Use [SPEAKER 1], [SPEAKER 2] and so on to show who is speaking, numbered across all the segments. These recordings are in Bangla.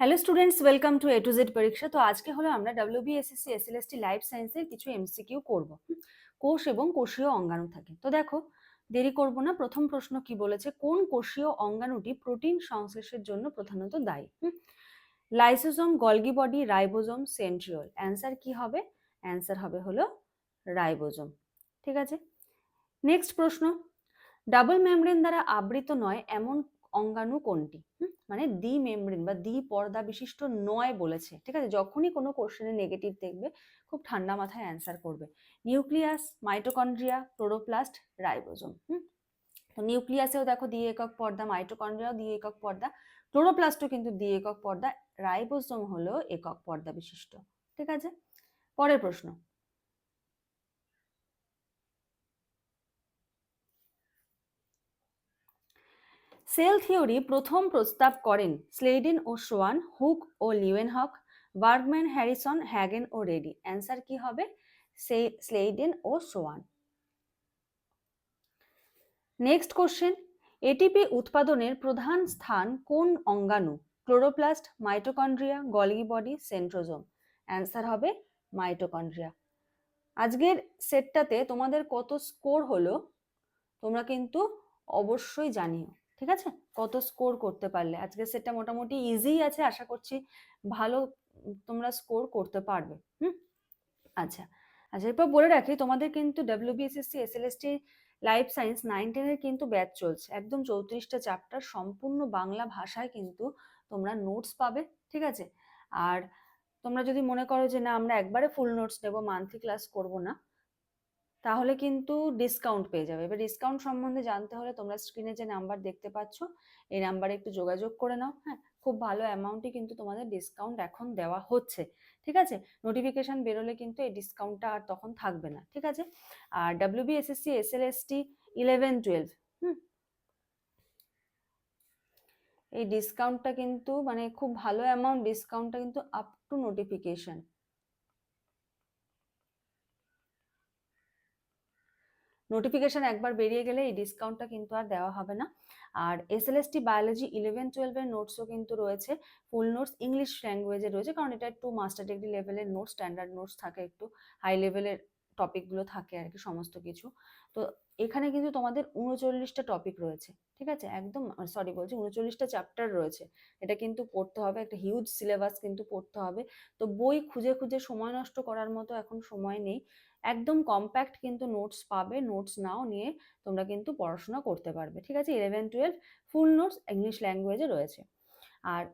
[SPEAKER 1] Hello students welcome to A to Z পরীক্ষা তো আজকে হলো আমরা ডাব্লিউবিএসএসসি এসএলএসটি লাইফ সায়েন্সের কিছু এমসিকিউ করব। কোষ এবং কোষীয় অঙ্গাণু থাকে। তো দেখো, দেরি করব না, প্রথম প্রশ্ন কি বলেছে? কোন কোষীয় অঙ্গাণুটি প্রোটিন সংশ্লেষের জন্য প্রধানত দায়ী? Lysosome, Golgi body, ribosome, centriole. Answer কি হবে? অ্যান্সার হবে হলো রাইবোজোম। ঠিক আছে? নেক্সট প্রশ্ন। ডাবল মেমব্রেন দ্বারা আবৃত নয়, এমন অঙ্গাণু কোনটি? মানে দ্বি মেমব্রেন বা দ্বি পর্দা বিশিষ্ট নয় বলেছে, ঠিক আছে? যখনই কোনো কোশ্চেনে নেগেটিভ দেখবে, খুব ঠান্ডা মাথায় অ্যান্সার করবে। Nucleus mitochondria chloroplast ribosome hmm? তো নিউক্লিয়াসেও দেখো দ্বি একক পর্দা মাইটোকন্ড্রিয়াও দ্বি একক পর্দা ক্লোরোপ্লাস্টও কিন্তু দ্বি একক পর্দা রাইবোজোম হলো একক পর্দা বিশিষ্ট, ঠিক আছে? পরের প্রশ্ন সেল থিওরি প্রথম প্রস্তাব করেন স্লেডিন ও সোয়ান, হুক ও লিওয়েনহক বার্গম্যান হ্যারিসন, হ্যাগেন ও রেডি। অ্যান্সার কি হবে? স্লেইডেন ও সোয়ান। Next question. এটিপি উৎপাদনের প্রধান স্থান কোন অঙ্গাণু? Chloroplast, mitochondria, Golgi body, centrosome. Answer হবে মাইটোকন্ড্রিয়া। আজকের সেটটাতে তোমাদের কত স্কোর হলো তোমরা কিন্তু অবশ্যই জানিও। ঠিক আছে? কত স্কোর করতে পারলে? আজকে সেটটা মোটামুটি ইজি আছে, আশা করছি ভালো তোমরা স্কোর করতে পারবে। হুম? আচ্ছা। আচ্ছা এরপর বলে রাখি, তোমাদের কিন্তু WBSSC SLST life science nine টেনের কিন্তু ব্যাচ চলছে। একদম চৌত্রিশটা চ্যাপ্টার সম্পূর্ণ বাংলা ভাষায় কিন্তু তোমরা নোটস পাবে, ঠিক আছে? আর তোমরা যদি মনে করো যে না, আমরা একবারে ফুল নোটস নেব মান্থলি ক্লাস করব না তাহলে কিন্তু ডিসকাউন্ট পেয়ে যাবে। এবার ডিসকাউন্ট সম্বন্ধে জানতে হলে তোমরা স্ক্রিনে যে নাম্বার দেখতে পাচ্ছ, এই নাম্বারে একটু যোগাযোগ করে নাও হ্যাঁ? খুব ভালো অ্যামাউন্টই কিন্তু তোমাদের ডিসকাউন্ট এখন দেওয়া হচ্ছে, ঠিক আছে? নোটিফিকেশন বেরোলে কিন্তু এই ডিসকাউন্টটা আর তখন থাকবে না, ঠিক আছে? আর ডাব্লিউবিএসএসসি টি ইলেভেন টুয়েলভ হুম? এই ডিসকাউন্টটা কিন্তু মানে খুব ভালো অ্যামাউন্ট ডিসকাউন্টটা কিন্তু আপ টু নোটিফিকেশন নোটিফিকেশন একবার বেরিয়ে গেলে এই ডিসকাউন্টটা কিন্তু আর দেওয়া হবে না। আর এসএলএসটি বায়োলজি ইলেভেন টুয়েলভের নোটসও কিন্তু রয়েছে। ফুল নোটস ইংলিশ ল্যাঙ্গুয়েজে রয়েছে, কারণ এটা একটু মাস্টার ডিগ্রি লেভেলের নোটস স্ট্যান্ডার্ড নোটস থাকে, একটু হাই লেভেলের টপিকগুলো থাকে আর কি, সমস্ত কিছু। তো এখানে কিন্তু তোমাদের উনচল্লিশটা টপিক রয়েছে, ঠিক আছে? একদম সরি বলছি উনচল্লিশটা চ্যাপ্টার রয়েছে। এটা কিন্তু পড়তে হবে, একটা হিউজ সিলেবাস কিন্তু পড়তে হবে। তো বই খুঁজে খুঁজে সময় নষ্ট করার মতো এখন সময় নেই। একদম কম্প্যাক্ট কিন্তু নোটস পাবে, নোটস নাও নিয়ে তোমরা কিন্তু পড়াশোনা করতে পারবে, ঠিক আছে? Eleven, twelve full notes English ল্যাঙ্গুয়েজে রয়েছে। আর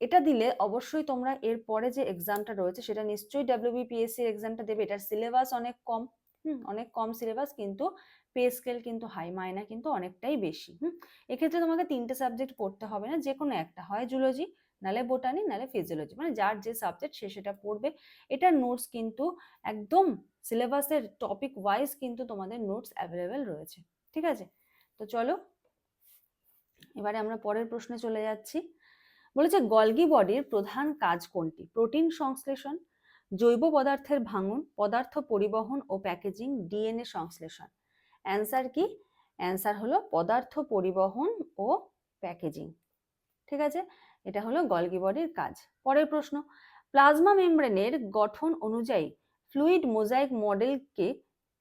[SPEAKER 1] এটা দিলে অবশ্যই তোমরা এর পরে যে এক্সামটা রয়েছে সেটা নিশ্চয়ই ডাব্লিউবিপিএসসি এক্সামটা দেবে। এটার সিলেবাস অনেক কম, হুম, অনেক কম সিলেবাস কিন্তু পে স্কেল কিন্তু হাই মাইনা কিন্তু অনেকটাই বেশি, হুম। এক্ষেত্রে তোমাকে তিনটে সাবজেক্ট পড়তে হবে না যে কোনো একটা হয় জুলজি নালে বোটানি নালে ফিজিওলজি মানে যার যে সাবজেক্ট সে সেটা পড়বে। এটার নোটস কিন্তু একদম সিলেবাসের টপিক ওয়াইজ কিন্তু তোমাদের নোটস অ্যাভেলেবেল রয়েছে, ঠিক আছে? তো চলো, এবারে আমরা পরের প্রশ্নে চলে যাচ্ছি। বলেছে, গলগি বডির প্রধান কাজ কোনটি? প্রোটিন সংশ্লেষণ, জৈব পদার্থের ভাঙন, পদার্থ পরিবহন ও প্যাকেজিং ডিএনএ সংশ্লেষণ? অ্যান্সার কি? অ্যান্সার হলো পদার্থ পরিবহন ও প্যাকেজিং ঠিক আছে? এটা হলো গলগি বডির কাজ। পরের প্রশ্ন, প্লাজমা মেমব্রেনের গঠন অনুযায়ী ফ্লুইড মোজাইক মডেলকে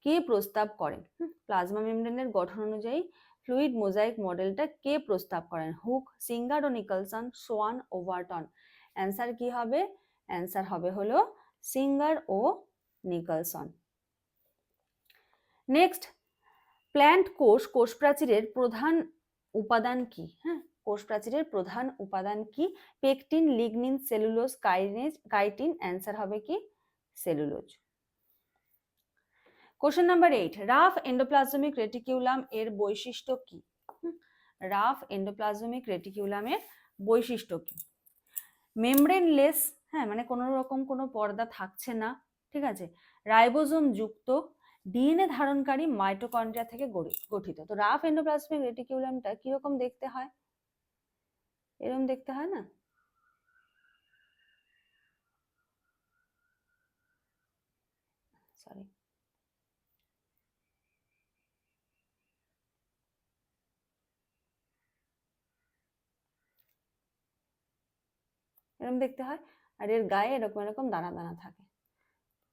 [SPEAKER 1] কে প্রস্তাব করেন? প্লাজমা মেমব্রেনের গঠন অনুযায়ী ফ্লুইড মোজাইক মডেলটা কে প্রস্তাব করেন? হুক, সিঙ্গার ও নিকলসন, সোয়ান ওভারটন অ্যান্সার কি হবে? অ্যান্সার হবে হলো সিঙ্গার ও নিকলসন। নেক্সট, প্ল্যান্ট কোষ কোষ প্রাচীরের প্রধান উপাদান কি? হ্যাঁ কোষ প্রাচীরের প্রধান উপাদান কি? Pectin, lignin, cellulose, kinase, chitin. Answer হবে কি? Cellulose. Question number eight, rough endoplasmic reticulum এর বৈশিষ্ট্য কি? রাফ এন্ডোপ্লাজমিক রেটিকিউলামের বৈশিষ্ট্য কি? মেমব্রেনলেস হ্যাঁ মানে কোনো রকম কোনো পর্দা থাকছে না, ঠিক আছে? রাইবোজোম যুক্ত, ডিএনএ ধারণকারী মাইটোকন্ড্রিয়া থেকে গঠিত। তো রাফ এন্ডোপ্লাজমিক রেটিকিউলামটা কীরকম দেখতে হয়? এরকম দেখতে হয় না? সরি এরকম দেখতে হয়? আর এর গায়ে এরকম এরকম দানা দানা থাকে।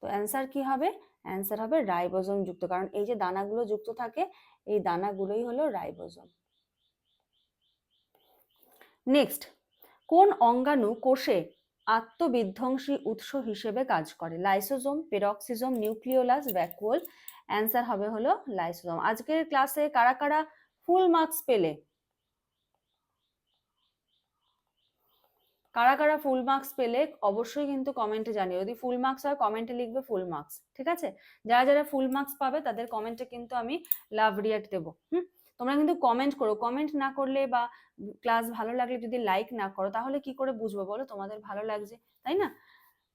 [SPEAKER 1] তো অ্যান্সার কি হবে? অ্যান্সার হবে রাইবোজোম যুক্ত। কারণ এই যে দানাগুলো যুক্ত থাকে, এই দানাগুলোই হলো রাইবোজোম। নেক্সট কোন অঙ্গাণু কোষে আত্মবিধ্বংসী উৎস হিসেবে কাজ করে? Lysosome peroxisome nucleolus vacuole answer হবে হলো লাইসোজোম আজকের ক্লাসে কারা কারা ফুল মার্কস পেলে? কারা কারা ফুল মার্কস পেলে? অবশ্যই কিন্তু কমেন্টে জানিও। যদি ফুল মার্কস হয় কমেন্টে লিখবে ফুল মার্কস ঠিক আছে? যারা যারা ফুল মার্কস পাবে, তাদের কমেন্টে কিন্তু আমি লাভ রিয়াক্ট দেবো, হুম? তোমরা কিন্তু কমেন্ট করো। কমেন্ট না করলে বা ক্লাস ভালো লাগলে যদি লাইক না করো, তাহলে কি করে বুঝব বলো? তোমাদের ভালো লাগছে, তাই না?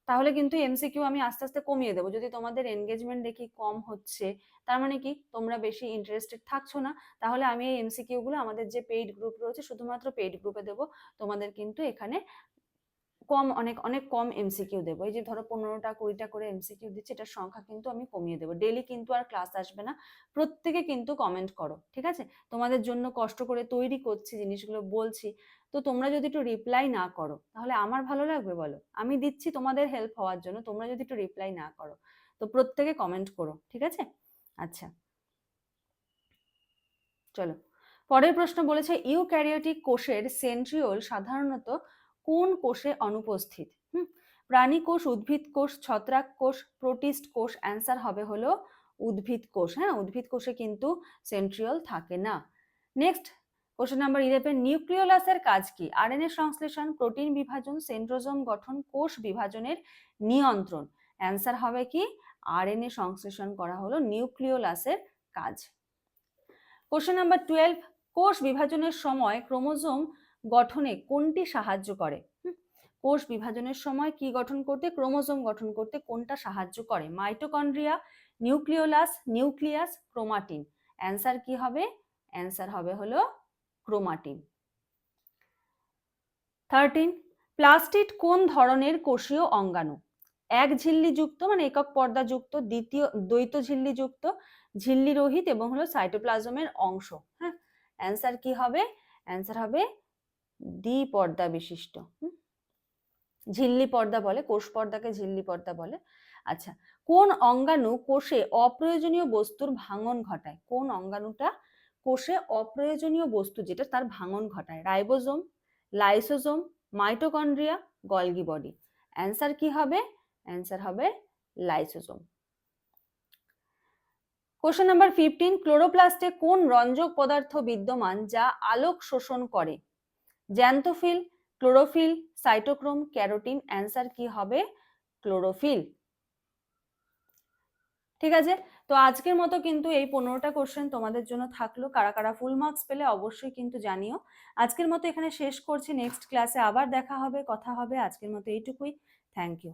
[SPEAKER 1] তাহলে কিন্তু এমসিকিউ আমি আস্তে আস্তে কমিয়ে দেবো। যদি তোমাদের এনগেজমেন্ট দেখি কম হচ্ছে, তার মানে কি? তোমরা বেশি ইন্টারেস্টেড থাকছো না, তাহলে আমি এই এমসিকিউ গুলো আমাদের যে পেইড গ্রুপ রয়েছে, শুধুমাত্র পেইড গ্রুপে দেবো। তোমাদের কিন্তু এখানে কম, অনেক অনেক কম এমসিকিউ দেবো। এই যে ধরো পনেরোটা, কুড়িটা করে এমসিকিউ দিচ্ছি, এটার সংখ্যা কিন্তু আমি কমিয়ে দেবো। ডেলি কিন্তু আর ক্লাস আসবে না। প্রত্যেকে কিন্তু কমেন্ট করো, ঠিক আছে? তোমাদের জন্য কষ্ট করে তৈরি করছি জিনিসগুলো বলছি। তো তোমরা যদি একটু রিপ্লাই না করো, তাহলে আমার ভালো লাগবে বলো? আমি দিচ্ছি তোমাদের হেল্প হওয়ার জন্য, তোমরা যদি একটু রিপ্লাই না করো, তো প্রত্যেকে কমেন্ট করো, ঠিক আছে? আচ্ছা। চলো। পরের প্রশ্ন বলেছে, ইউক্যারিওটিক কোষের সেন্ট্রিওল সাধারণত কোন কোষে অনুপস্থিত? হুম, প্রাণী কোষ, উদ্ভিদ কোষ, ছত্রাক কোষ, প্রোটিস্ট কোষ, অ্যান্সার হবে হলো উদ্ভিদ কোষ। হ্যাঁ উদ্ভিদ কোষে কিন্তু সেন্ট্রিওল থাকে না। নেক্সট কোশ্চেন নাম্বার ইলেভেন নিউক্লিওলাসের কাজ কি? আরএনএ সংশ্লেষণ, প্রোটিন বিভাজন, সেন্ট্রোজোম গঠন, কোষ বিভাজনের নিয়ন্ত্রণ। অ্যান্সার হবে কি? আরএনএ সংশ্লেষণ করা হলো নিউক্লিওলাসের কাজ। কোশ্চেন নাম্বার টুয়েলভ কোষ বিভাজনের সময় ক্রোমোজোম গঠনে কোনটি সাহায্য করে? কোষ বিভাজনের সময় কি গঠন করতে, ক্রোমোজোম গঠন করতে কোনটা সাহায্য করে? Mitochondria, nucleolus, nucleus, chromatin. Answer কি হবে? অ্যান্সার হবে হলো ক্রোমাটিন। থার্টিন, প্লাস্টিড কোন ধরনের কোষীয় অঙ্গাণু? এক ঝিল্লি যুক্ত মানে একক পর্দা যুক্ত, দ্বিতীয়, দ্বৈত ঝিল্লি যুক্ত, ঝিল্লি রহিত এবং হলো সাইটোপ্লাজমের অংশ। হ্যাঁ অ্যান্সার কি হবে? অ্যান্সার হবে দ্বি পর্দা বিশিষ্ট ঝিল্লি পর্দা বলে, কোষ পর্দাকে ঝিল্লি পর্দা বলে। আচ্ছা কোন অঙ্গাণু কোষে অপ্রয়োজনীয় বস্তুর ভাঙন ঘটায়? কোন অঙ্গাণুটা কোষে অপ্রয়োজনীয় বস্তু যেটা তার ভাঙন ঘটায়? Ribosome, lysosome, mitochondria, Golgi body. Answer কি হবে? অ্যান্সার হবে লাইসোজোম। কোশ্চেন নাম্বার ফিফটিন, ক্লোরোপ্লাস্টে কোন রঞ্জক পদার্থ বিদ্যমান যা আলোক শোষণ করে? Xanthophyll, chlorophyll, cytochrome, carotene, answer কি হবে? ক্লোরোফিল। ঠিক আছে? তো আজকের মতো কিন্তু এই পনেরোটা কোশ্চেন তোমাদের জন্য থাকল। কারা কারা ফুল মার্কস পেলে অবশ্যই কিন্তু জানিও। আজকের মতো এখানে শেষ করছি। নেক্সট ক্লাসে আবার দেখা হবে, কথা হবে। আজকের মতো এইটুকুই। Thank you